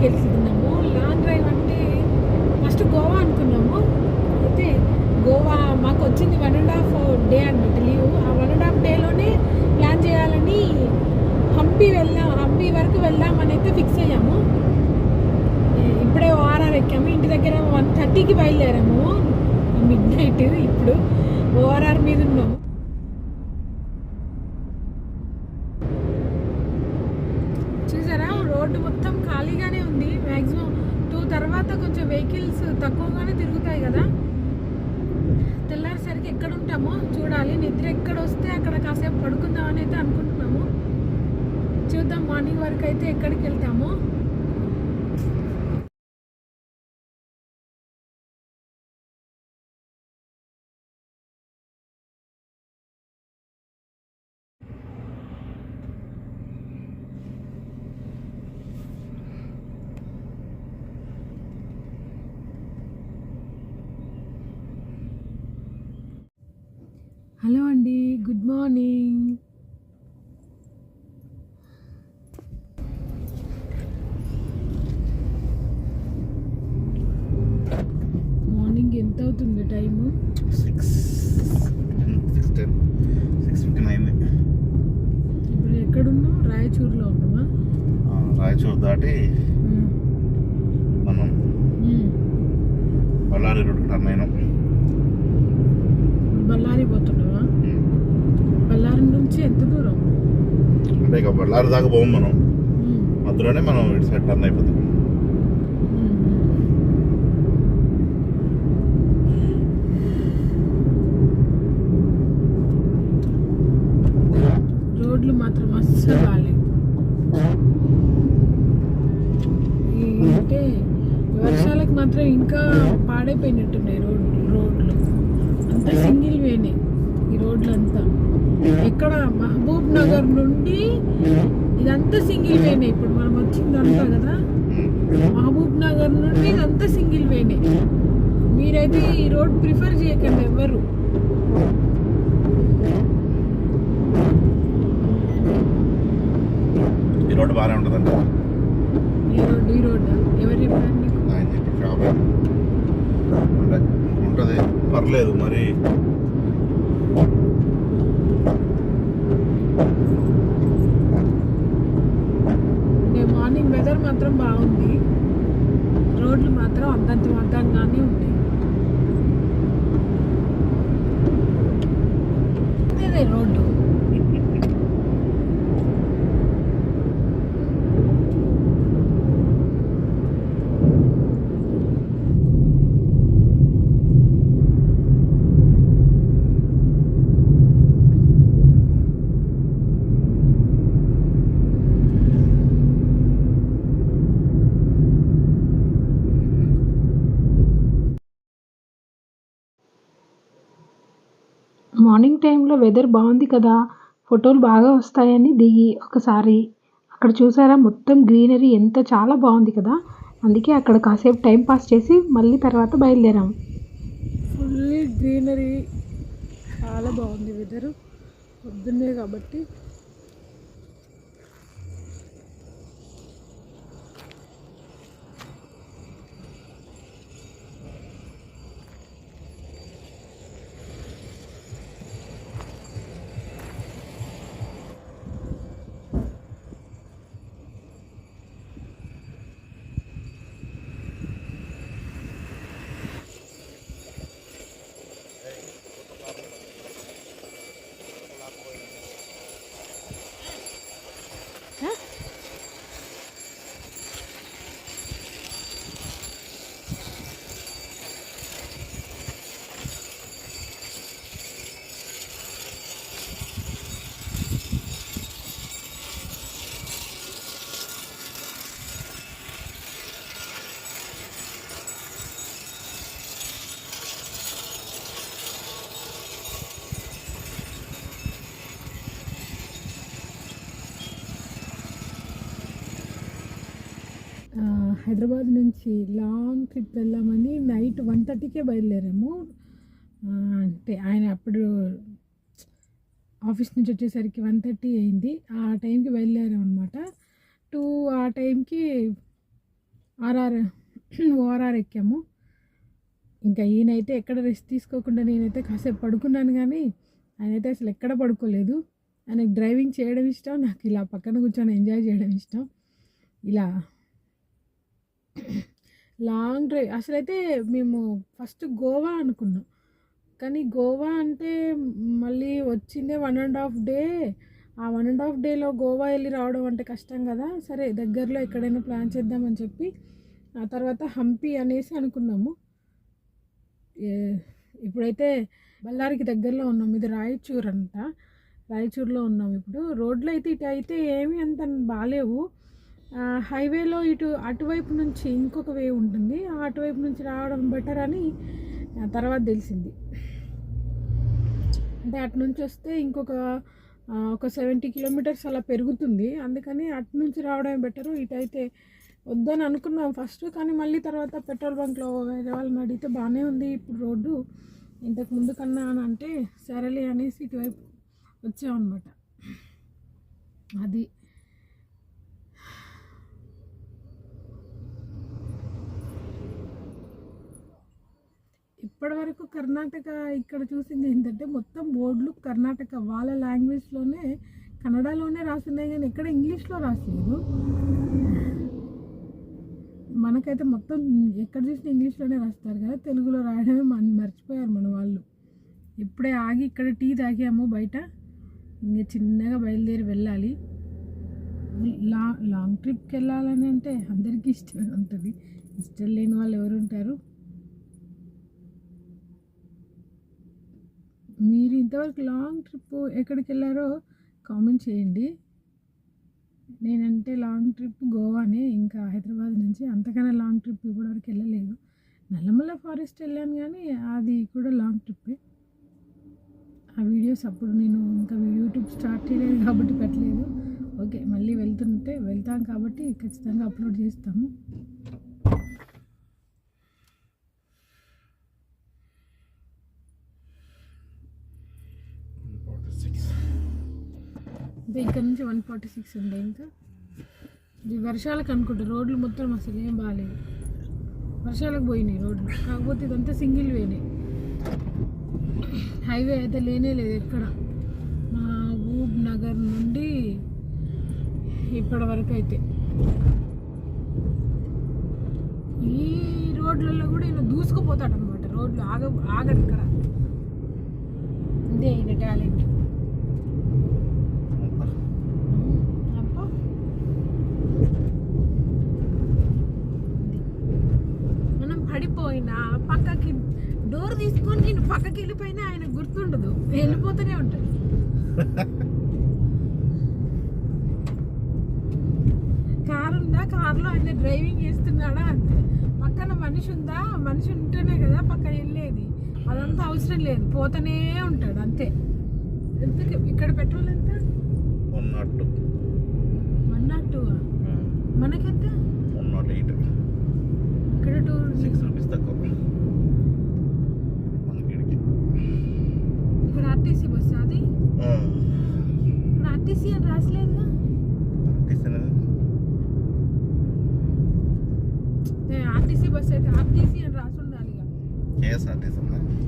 డ్రైవ్కి వెళ్తున్నాము long drive అంటే first Goa అనుకున్నాము. అయితే గోవా మాకు వచ్చింది వన్ అండ్ హాఫ్ డే అనమాట లీవ్ ఆ వన్ అండ్ హాఫ్ డేలోనే ప్లాన్ చేయాలని హంపి వెళ్ళాం హంపి వరకు వెళ్దామని అయితే ఫిక్స్ అయ్యాము. ఇప్పుడే ఓఆర్ఆర్ ఎక్కాము. ఇంటి దగ్గర వన్ థర్టీకి బయలుదేరాము. మిడ్ నైట్ ఇప్పుడు ఓఆర్ఆర్ మీద ఉన్నాము చూసారా రోడ్డు మొత్తం ఖాళీగానే ఉంది మ్యాక్సిమం టూ తర్వాత కొంచెం వెహికల్స్ తక్కువగానే తిరుగుతాయి కదా. తెల్లారిసరికి ఎక్కడ ఉంటామో చూడాలి. నిద్ర ఎక్కడ వస్తే అక్కడ కాసేపు పడుకుందామని అయితే అనుకుంటున్నాము. చూద్దాం మార్నింగ్ వరకు అయితే ఎక్కడికి వెళ్తామో morning. బళ్ళారి దాకా పోం మనం. మధ్యలోనే మనం ఇటు సైడ్ టర్న్ అయిపోతాం మ్మ్. రోడ్లు మాత్రం అస్సలు బాగాలేవు ఈ అంటే వర్షాలకు మాత్రం ఇంకా పాడైపోయినట్టున్నాయి రోడ్ రోడ్లు అంతా సింగిల్ వేనే ఈ రోడ్లు అంతా ఎక్కడ మహబూబ్ నగర్ నుండి ఇదంతా సింగిల్ వేనే ఇప్పుడు మనం వచ్చిందంతా కదా మహబూబ్ నగర్ నుండి ఇదంతా సింగిల్ వేనే మీరైతే ఈ రోడ్ ప్రిఫర్ చేయకండి ఎవరు ఈ రోడ్డు బాగానే ఉంటుందంట ఈ రోడ్ ఈ రోడ్ ఎవరు చెప్పారు నీకు ఆయన చెప్పి షాప్ అంటే ఉంటుంది పర్లేదు మరి అంటే మార్నింగ్ వెదర్ మాత్రం బాగుంది రోడ్లు మాత్రం అంతంత మద్దంగానే ఉంటాయి ఇదే రోడ్డు మార్నింగ్ టైంలో వెదర్ బాగుంది కదా ఫోటోలు బాగా వస్తాయని దిగి ఒకసారి. అక్కడ చూసారా మొత్తం గ్రీనరీ ఎంత చాలా బాగుంది కదా. అందుకే అక్కడ కాసేపు టైం పాస్ చేసి మళ్ళీ తర్వాత బయలుదేరాం. ఫుల్ గ్రీనరీ చాలా బాగుంది వెదర్. పొద్దున్నే కాబట్టి ఆ, హైదరాబాద్ నుంచి లాంగ్ ట్రిప్ వెళ్ళామని నైట్ వన్ థర్టీకే బయలుదేరాము. అంటే ఆయన అప్పుడు ఆఫీస్ నుంచి వచ్చేసరికి వన్ థర్టీ అయింది. ఆ టైంకి బయలుదేరాం అనమాట టూ ఆ టైంకి ఆర్ఆర్ ఓఆర్ఆర్ ఎక్కాము. ఇంకా ఈయనైతే ఎక్కడ రెస్ట్ తీసుకోకుండా నేనైతే కాసేపు పడుకున్నాను కానీ ఆయనైతే అసలు ఎక్కడ పడుకోలేదు. ఆయనకు డ్రైవింగ్ చేయడం ఇష్టం నాకు ఇలా పక్కన కూర్చొని ఎంజాయ్ చేయడం ఇష్టం. ఇలా లాంగ్ డ్రైవ్. అసలైతే మేము ఫస్ట్ గోవా అనుకున్నాం. కానీ గోవా అంటే మళ్ళీ వచ్చిందే వన్ అండ్ హాఫ్ డే. ఆ వన్ అండ్ హాఫ్ డేలో గోవా వెళ్ళి రావడం అంటే కష్టం కదా. సరే దగ్గరలో ఎక్కడైనా ప్లాన్ చేద్దామని చెప్పి ఆ తర్వాత హంపి అనేసి అనుకున్నాము. ఇప్పుడైతే బళ్ళారికి దగ్గరలో ఉన్నాం. ఇది రాయచూర్ అంట రాయచూర్లో ఉన్నాం ఇప్పుడు. రోడ్లు అయితే ఇటు అయితే ఏమీ అంత బాగాలేవు హైవేలో ఇటు అటువైపు నుంచి ఇంకొక వే ఉంటుంది. ఆ అటువైపు నుంచి రావడం బెటర్ అని తర్వాత తెలిసింది. అంటే అటు నుంచి వస్తే ఇంకొక ఒక సెవెంటీ కిలోమీటర్స్ అలా పెరుగుతుంది. అందుకని అటు నుంచి రావడమే బెటరు. ఇటైతే వద్దని అనుకున్నాం ఫస్ట్ కానీ మళ్ళీ తర్వాత పెట్రోల్ బంక్లో వేరే వాళ్ళని అడిగితే బాగానే ఉంది ఇప్పుడు రోడ్డు. ఇంతకు ముందు కన్నా అని అంటే సరేలే అనేసి ఇటువైపు వచ్చామన్నమాట. అది. ఇప్పటి వరకు కర్ణాటక ఇక్కడ చూసింది ఏంటంటే మొత్తం బోర్డులు కర్ణాటక వాళ్ళ లాంగ్వేజ్లోనే కన్నడలోనే రాస్తున్నాయి కానీ ఎక్కడ ఇంగ్లీష్లో రాసలేదు మనకైతే మొత్తం ఎక్కడ చూసినా ఇంగ్లీష్లోనే రాస్తారు కదా తెలుగులో రాయడమే మన మర్చిపోయారు మన వాళ్ళు. ఇప్పుడే ఆగి ఇక్కడ టీ తాగాము బయట ఇంకా చిన్నగా బయలుదేరి వెళ్ళాలి. లా లాంగ్ ట్రిప్కి వెళ్ళాలని అంటే అందరికీ ఇష్టమే ఉంటుంది. ఇష్టం లేని వాళ్ళు ఎవరు ఉంటారు? మీరు ఇంతవరకు లాంగ్ ట్రిప్ ఎక్కడికి వెళ్ళారో కామెంట్ చేయండి. నేనంటే లాంగ్ ట్రిప్ గోవానే ఇంకా హైదరాబాద్ నుంచి అంతకన్నా లాంగ్ ట్రిప్ ఇప్పటివరకు వెళ్ళలేదు. నల్లమల్ల ఫారెస్ట్ వెళ్ళాను కానీ అది కూడా లాంగ్ ట్రిప్పే. ఆ వీడియోస్ అప్పుడు నేను ఇంకా యూట్యూబ్ స్టార్ట్ చేయలేదు కాబట్టి పెట్టలేదు. ఓకే మళ్ళీ వెళ్తుంటే వెళ్తాం కాబట్టి ఖచ్చితంగా అప్లోడ్ చేస్తాము. ఇక్కడ నుంచి వన్ ఫార్టీ సిక్స్ ఉంది. ఇంకా ఇది వర్షాలకు అనుకుంటా. రోడ్లు మొత్తం అసలు ఏం బాగాలేదు వర్షాలకు పోయినాయి రోడ్లు. కాకపోతే ఇదంతా సింగిల్ వేనే హైవే అయితే లేనే లేదు ఎక్కడ. మా ఊబ్ నగర్ నుండి ఇప్పటి వరకు అయితే. ఈ రోడ్లలో కూడా ఈయన దూసుకుపోతాడు అనమాట రోడ్లు ఆగ ఆగడు ఇక్కడ. ఇదే ఈయన టాలెంట్ అబ్బా మనం పడిపోయినా పక్కకి డోర్ తీసుకొని నేను పక్కకి వెళ్ళిపోయినా ఆయన గుర్తుండదు. వెళ్ళిపోతూనే ఉంటాడు. కారు ఉందా? కారులో ఆయన డ్రైవింగ్ చేస్తున్నాడా? అంతే. పక్కన మనిషి ఉందా? మనిషి ఉంటేనే కదా పక్కన వెళ్ళేది. అదంతా అవసరం లేదు. పోతూనే ఉంటాడు. అంతే. ఎందుకు? ఇక్కడ పెట్రోల్ ఎంత? One nought two one nought two మనకెంత? వన్ నాట్ ఎయిట్ ఇక్కడ టూ సిక్స్ తక్కువ మనకి. ఇక్కడ ఆర్టీసీ బస్ అది ఇక్కడ ఆర్టీసీ అని రాసలేదుగా ఆర్టీసీ బస్ అయితే ఆర్టీసీ అని రాసి ఉండాలి. కేఎస్ఆర్టీసీ?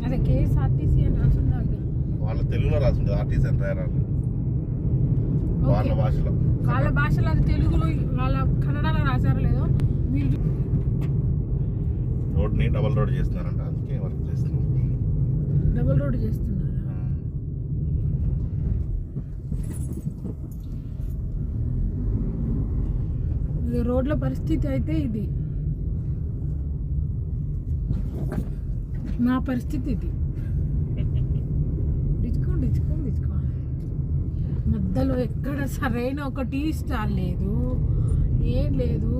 అదే కేఎస్ఆర్టీసీ అని రాసి ఉండాలి. వాళ్ళ తెలుగులో రాసింది ఆర్టీసీ అని రాయరాలు వాళ్ళ ఓకే. భాషలో వాళ్ళ భాషలో అది తెలుగులో వాళ్ళ కన్నడలో రాశారో లేదో వీళ్ళు రోడ్ని డబల్ రోడ్ చేస్తున్నారంట. అందుకే వర్క్ చేస్తున్నాం. డబుల్ రోడ్ చేస్తున్నారు? రోడ్ల పరిస్థితి అయితే ఇది. నా పరిస్థితి ఇది. డిచ్చుకో డిచ్చుకో డిచ్చుకో మధ్యలో ఎక్కడ సరైన ఒక టీ స్టాల్ లేదు ఏం లేదు.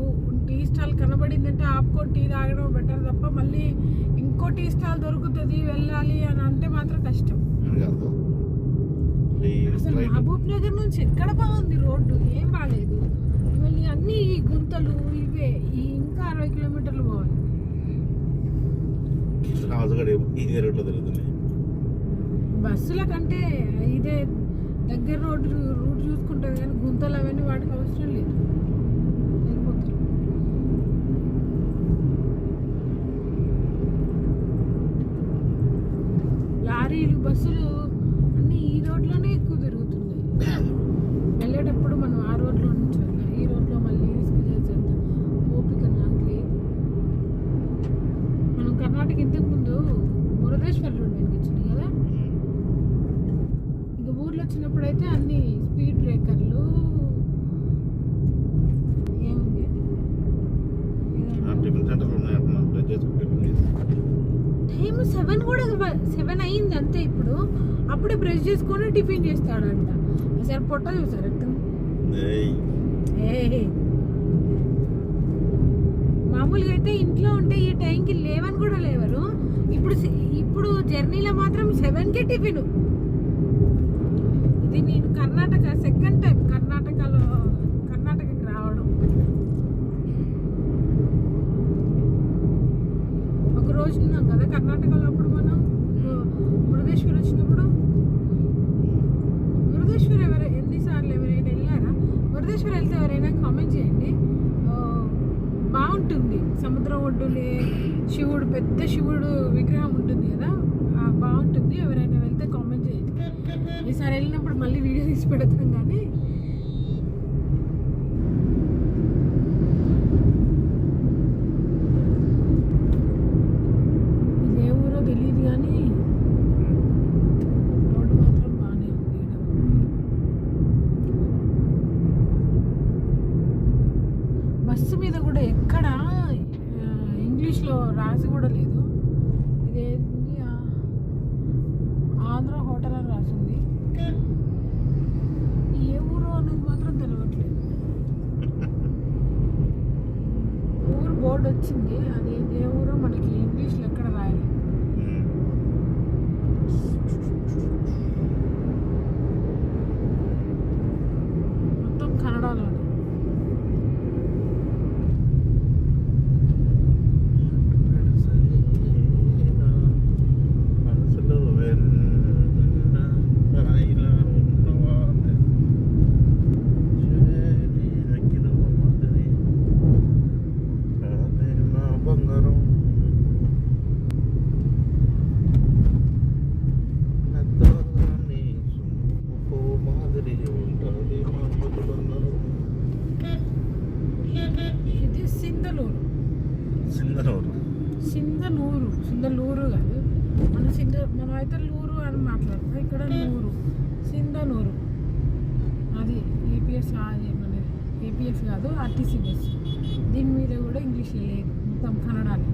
టీ స్టాల్ కనబడిందంటే ఆపుకొని టీ తాగడం బెటర్ తప్ప మళ్ళీ ఇంకో టీ స్టాల్ దొరుకుతుంది వెళ్ళాలి అని అంటే మాత్రం కష్టం. అసలు. మహబూబ్ నగర్ నుంచి ఎక్కడ బాగుంది రోడ్డు? ఏం బాగాలేదు మళ్ళీ అన్ని ఈ గుంతలు ఇవే. ఈ ఇంకా అరవై కిలోమీటర్లు పోవాలి. బస్సుల కంటే ఇదే దగ్గర రోడ్డు రూట్ చూసుకుంటుంది కానీ గుంతలు అవన్నీ వాటికి అవసరం లేదు. లారీలు బస్సులు అన్నీ ఈ రోడ్లోనే ఎక్కువ తిరుగుతున్నాయి. వెళ్ళేటప్పుడు మనం ఆ రోడ్లో నుంచి వెళ్ళాం ఈ రోడ్లో మళ్ళీ రిస్క్ చేసేంత ఓపిక నాకు లేదు. మనం కర్ణాటక ఇంతకు ముందు మురదేశ్వర్ రోడ్ మీదకి కదా? ఇక ఊర్లో వచ్చినప్పుడైతే అన్ని స్పీడ్ బ్రేకర్లు ఏముంది? టిఫిన్ టైం సెవెన్ కూడా సెవెన్ అంతే ఇప్పుడు అప్పుడే బ్రష్ చేసుకొని టిఫిన్ చేస్తాడంట. సరే పొట్ట చూసారు? మామూలుగా అయితే ఇంట్లో ఉంటే ఈ టైంకి లేవని కూడా లేవరు. ఇప్పుడు ఇప్పుడు జర్నీలో మాత్రం సెవెన్కే టిఫిన్. ఇది నేను కర్ణాటక సెకండ్ టైం కర్ణాటకలో కర్ణాటకకి రావడం ఒక రోజు ఉన్నాం కదా కర్ణాటకలో అప్పుడు మనం మురుదేశ్వర్ వచ్చినప్పుడు మురుదేశ్వర్ ఎవరు ఎన్నిసార్లు ఎవరైనా వెళ్ళారా మురుదేశ్వర్ వెళ్తే ఎవరైనా కామెంట్ చేయండి ఆ, బాగుంటుంది సముద్రం శివుడు పెద్ద శివుడు విగ్రహం ఉంటుంది కదా బాగుంటుంది. ఎవరైనా వెళ్తే కామెంట్ చేయండి. ఈసారి వెళ్ళినప్పుడు మళ్ళీ వీడియో తీసి పెడతాం కానీ. ఇది ఊరో తెలియదు కానీ రోడ్డు మాత్రం బాగానే ఉంది బస్సు మీద కూడా ఎక్కడ ఇంగ్లీష్లో రాసి కూడా లేదు. ఇదేంటి ఆ, ఆంధ్ర హోటల్ అని రాసింది ఏ ఊరు అనేది మాత్రం తెలియట్లేదు ఊరు బోర్డు వచ్చింది అది ఏ ఊరో మనకి ఇంగ్లీష్లో ఎక్కడ రాయలేదు ఉమ్. మొత్తం కన్నడలోనే మనసులో వెన్న హాయిలా ఉన్నవాడే. చేరి దగ్గర మాదిరి. రాదే నా బంగారం. నత్తని సుమ్ముకో మాదిరి ఉంటాది మా బతుకందరం. ఇది సింధలూరు సింగనూరు సింధనూరు సింధలూరు కాదు మన సింధ మనం అయితే లూరు అని మాట్లాడతాం ఇక్కడ నూరు సింధనూరు అది ఏపీఎస్ అది మన ఏపీఎస్ కాదు ఆర్టీసీ బస్. దీని మీద కూడా ఇంగ్లీష్ లేదు మొత్తం కన్నడనే.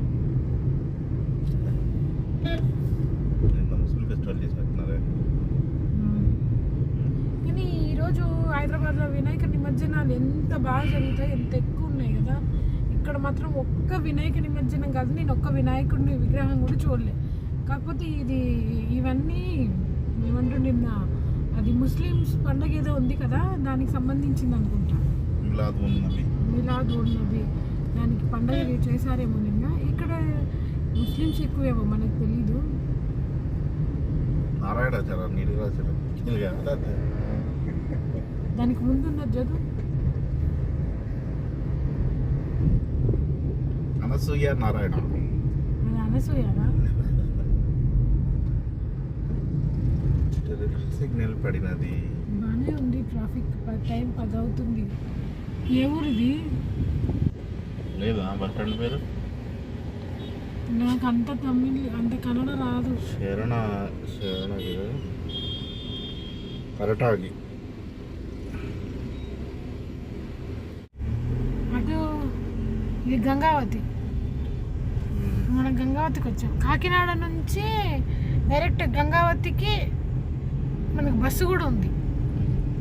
కానీ ఈరోజు హైదరాబాద్లో వినాయక నిమజ్జనాలు ఎంత బాగా జరుగుతాయి ఎంత ఎక్కువ ఉన్నాయి కదా. ఇక్కడ మాత్రం ఒక్క వినాయక నిమజ్జనం కాదు నేను ఒక్క వినాయకుడిని విగ్రహం కూడా చూడలే. కాకపోతే ఇది ఇవన్నీ ఏమంటుండే అది ముస్లిమ్స్ పండగ ఏదో ఉంది కదా దానికి సంబంధించింది అనుకుంటా. మిలాద్ ఉన్ నబీ మిలాద్ ఉన్ నబీ దానికి పండగ చేశారేమో నిన్న. ఇక్కడ ముస్లిమ్స్ ఎక్కువేమో మనకు తెలీదు. నారాయణాచారం అదే దానికి ముందున్న చదువు అనసూయ నారాయణ. అది అనసూయనా? సిగ్నల్ పడినది. బాగానే ఉంది ట్రాఫిక్. ప- టైం పది అవుతుంది ఏ ఊరిది? లేదా? బస్ స్టాండ్ పేరు? నాకు అంత తమిళ్ అంత కన్నడ రాదు. శరణ శరణగిరి కరటాగి. అటు ఇది గంగావతి. మనం గంగావతికి వచ్చాం కాకినాడ నుంచి డైరెక్ట్ గంగావతికి మనకు బస్సు కూడా ఉంది.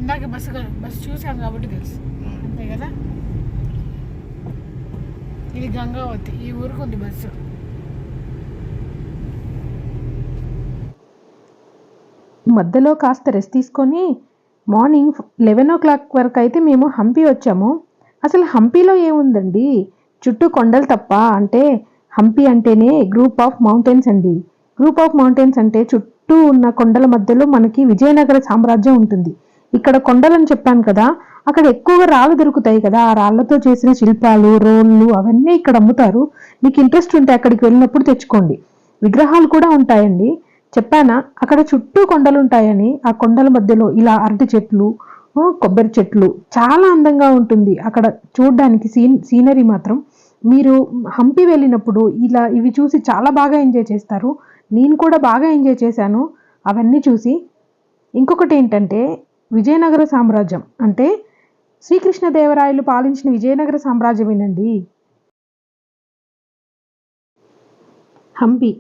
ఇందాక బస్సు బస్సు చూసాం కాబట్టి తెలుసు. అంతే కదా? ఇది గంగావతి ఈ ఊరికి ఉంది బస్సు. మధ్యలో కాస్త రెస్ట్ తీసుకొని మార్నింగ్ లెవెన్ ఓ క్లాక్ వరకు అయితే మేము హంపి వచ్చాము. అసలు హంపిలో ఏముందండి? చుట్టూ కొండలు తప్ప అంటే హంపి అంటేనే గ్రూప్ ఆఫ్ మౌంటైన్స్ అండి. గ్రూప్ ఆఫ్ మౌంటైన్స్ అంటే చుట్టూ ఉన్న కొండల మధ్యలో మనకి విజయనగర సామ్రాజ్యం ఉంటుంది. ఇక్కడ కొండలని చెప్పాను కదా అక్కడ ఎక్కువగా రాళ్ళు దొరుకుతాయి కదా ఆ రాళ్ళతో చేసిన శిల్పాలు రోళ్ళు అవన్నీ ఇక్కడ అమ్ముతారు. మీకు ఇంట్రెస్ట్ ఉంటే అక్కడికి వెళ్ళినప్పుడు తెచ్చుకోండి. విగ్రహాలు కూడా ఉంటాయండి. చెప్పానా అక్కడ చుట్టూ కొండలు ఉంటాయని ఆ కొండల మధ్యలో ఇలా అరటి చెట్లు కొబ్బరి చెట్లు చాలా అందంగా ఉంటుంది. అక్కడ చూడడానికి సీన్ సీనరీ మాత్రం. మీరు హంపి వెళ్ళినప్పుడు ఇలా ఇవి చూసి చాలా బాగా ఎంజాయ్ చేస్తారు. నేను కూడా బాగా ఎంజాయ్ చేశాను. అవన్నీ చూసి. ఇంకొకటి ఏంటంటే విజయనగర సామ్రాజ్యం. అంటే శ్రీకృష్ణదేవరాయలు పాలించిన విజయనగర సామ్రాజ్యమేనండి హంపి.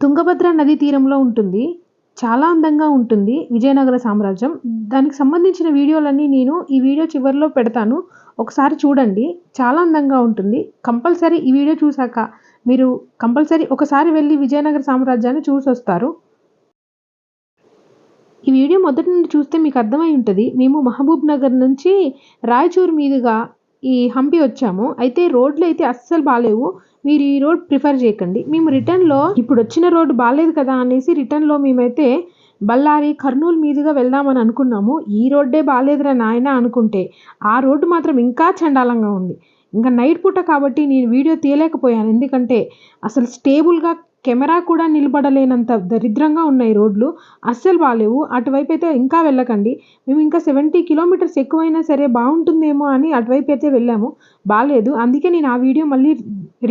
తుంగభద్ర నదీ తీరంలో ఉంటుంది. చాలా అందంగా ఉంటుంది విజయనగర సామ్రాజ్యం. దానికి సంబంధించిన వీడియోలన్నీ నేను ఈ వీడియో చివరిలో పెడతాను. ఒకసారి చూడండి. చాలా అందంగా ఉంటుంది. కంపల్సరీ ఈ వీడియో చూశాక మీరు కంపల్సరీ ఒకసారి వెళ్ళి విజయనగర సామ్రాజ్యాన్ని చూసి వస్తారు ఈ వీడియో మొదటి నుండి చూస్తే మీకు అర్థమై ఉంటుంది. మేము మహబూబ్ నగర్ నుంచి రాయచూర్ మీదుగా ఈ హంపి వచ్చాము. అయితే రోడ్లు అయితే అస్సలు బాగాలేవు మీరు ఈ రోడ్ ప్రిఫర్ చేయకండి. మేము రిటర్న్లో ఇప్పుడు వచ్చిన రోడ్డు బాగాలేదు కదా అనేసి రిటర్న్లో మేమైతే బళ్ళారి కర్నూలు మీదుగా వెళ్దామని అనుకున్నాము. ఈ రోడ్డే బాగాలేదురా నాయన అనుకుంటే ఆ రోడ్డు మాత్రం ఇంకా చండాలంగా ఉంది. ఇంకా నైట్ పూట కాబట్టి నేను వీడియో తీయలేకపోయాను. ఎందుకంటే అసలు స్టేబుల్గా కెమెరా కూడా నిలబడలేనంత దరిద్రంగా ఉన్నాయి రోడ్లు. అస్సలు బాగాలేవు అటువైపు అయితే ఇంకా వెళ్ళకండి. మేము ఇంకా సెవెంటీ కిలోమీటర్స్ ఎక్కువైనా సరే బాగుంటుందేమో అని అటువైపు అయితే వెళ్ళాము. బాగాలేదు అందుకే నేను ఆ వీడియో మళ్ళీ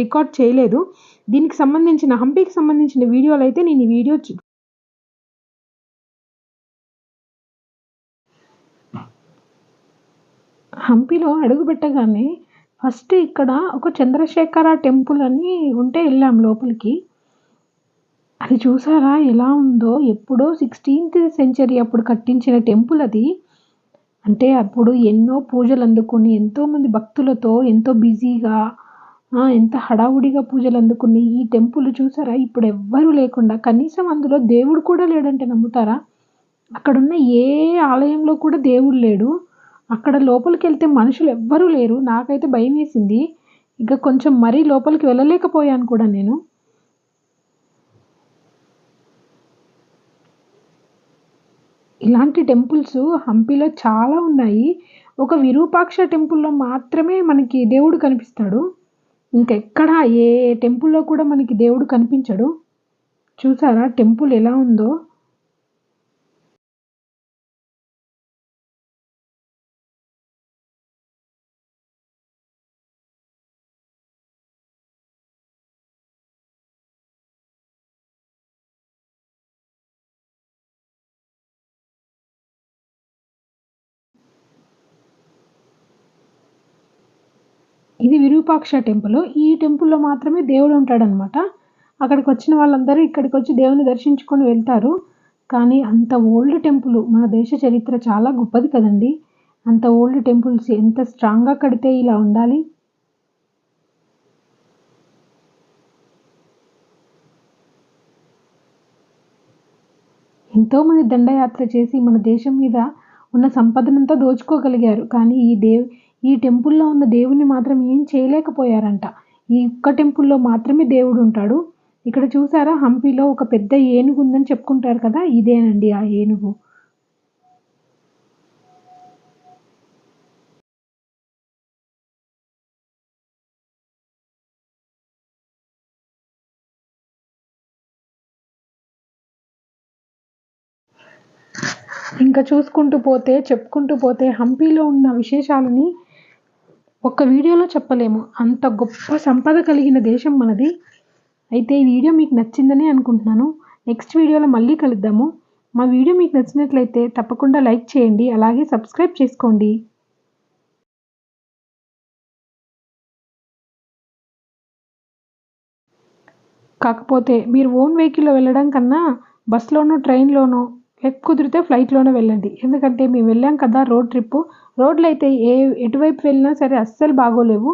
రికార్డ్ చేయలేదు. దీనికి సంబంధించిన హంపీకి సంబంధించిన వీడియోలు అయితే నేను ఈ వీడియో హంపీలో అడుగుపెట్టగానే ఫస్ట్ ఇక్కడ ఒక చంద్రశేఖర టెంపుల్ అని ఉంటే వెళ్ళాం లోపలికి. అది చూసారా ఎలా ఉందో? ఎప్పుడో సిక్స్టీన్త్ సెంచరీ అప్పుడు కట్టించిన టెంపుల్ అది. అంటే అప్పుడు ఎన్నో పూజలు అందుకుని ఎంతోమంది భక్తులతో ఎంతో బిజీగా ఎంత హడావుడిగా పూజలు అందుకుని ఈ టెంపుల్ చూసారా? ఇప్పుడు ఎవ్వరూ లేకుండా కనీసం అందులో దేవుడు కూడా లేడంటే నమ్ముతారా? అక్కడున్న ఏ ఆలయంలో కూడా దేవుడు లేడు. అక్కడ లోపలికి వెళ్తే మనుషులు ఎవ్వరూ లేరు. నాకైతే భయం వేసింది ఇక కొంచెం మరీ లోపలికి వెళ్ళలేకపోయాను కూడా నేను. ఇలాంటి టెంపుల్స్ హంపీలో చాలా ఉన్నాయి. ఒక విరూపాక్ష టెంపుల్లో మాత్రమే మనకి దేవుడు కనిపిస్తాడు. ఇంకెక్కడ ఏ టెంపుల్లో కూడా మనకి దేవుడు కనిపించడు. చూసారా టెంపుల్ ఎలా ఉందో? ఇది విరూపాక్ష టెంపుల్. ఈ టెంపుల్లో మాత్రమే దేవుడు ఉంటాడనమాట అక్కడికి వచ్చిన వాళ్ళందరూ ఇక్కడికి వచ్చి దేవుని దర్శించుకొని వెళ్తారు. కానీ అంత ఓల్డ్ టెంపుల్ మన దేశ చరిత్ర చాలా గొప్పది కదండి. అంత ఓల్డ్ టెంపుల్స్ ఎంత స్ట్రాంగ్గా కడితే ఇలా ఉండాలి? ఎంతోమంది దండయాత్ర చేసి మన దేశం మీద ఉన్న సంపదనంతా దోచుకోగలిగారు. కానీ ఈ దేవ్ ఈ టెంపుల్లో ఉన్న దేవుణ్ణి మాత్రం ఏం చేయలేకపోయారంట. ఈ ఒక్క టెంపుల్లో మాత్రమే దేవుడు ఉంటాడు. ఇక్కడ చూసారా? హంపీలో ఒక పెద్ద ఏనుగు ఉందని చెప్పుకుంటారు కదా? ఇదేనండి ఆ ఏనుగు. ఇంకా చూసుకుంటూ పోతే చెప్పుకుంటూ పోతే హంపీలో ఉన్న విశేషాలని ఒక్క వీడియోలో చెప్పలేము. అంత గొప్ప సంపద కలిగిన దేశం మనది. అయితే ఈ వీడియో మీకు నచ్చిందని అనుకుంటున్నాను. నెక్స్ట్ వీడియోలో మళ్ళీ కలుద్దాము. మా వీడియో మీకు నచ్చినట్లయితే తప్పకుండా లైక్ చేయండి. అలాగే సబ్స్క్రైబ్ చేసుకోండి. కాకపోతే మీరు ఓన్ వెహికల్లో వెళ్ళడం కన్నా బస్సులోనూ ట్రైన్లోనో కుదిరితే ఫ్లైట్లోనే వెళ్ళండి. ఎందుకంటే మేము వెళ్ళాం కదా రోడ్ ట్రిప్ రోడ్లు అయితే ఏ ఎటువైపు వెళ్ళినా సరే అస్సలు బాగోలేవు.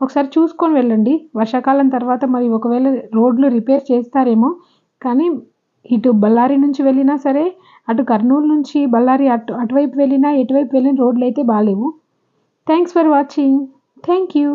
ఒకసారి చూసుకొని వెళ్ళండి. వర్షాకాలం తర్వాత మరి ఒకవేళ రోడ్లు రిపేర్ చేస్తారేమో. కానీ ఇటు బళ్ళారి నుంచి వెళ్ళినా సరే అటు కర్నూలు నుంచి బళ్ళారి అటు అటువైపు వెళ్ళినా ఎటువైపు వెళ్ళిన రోడ్లు అయితే బాగాలేవు thanks for watching thank you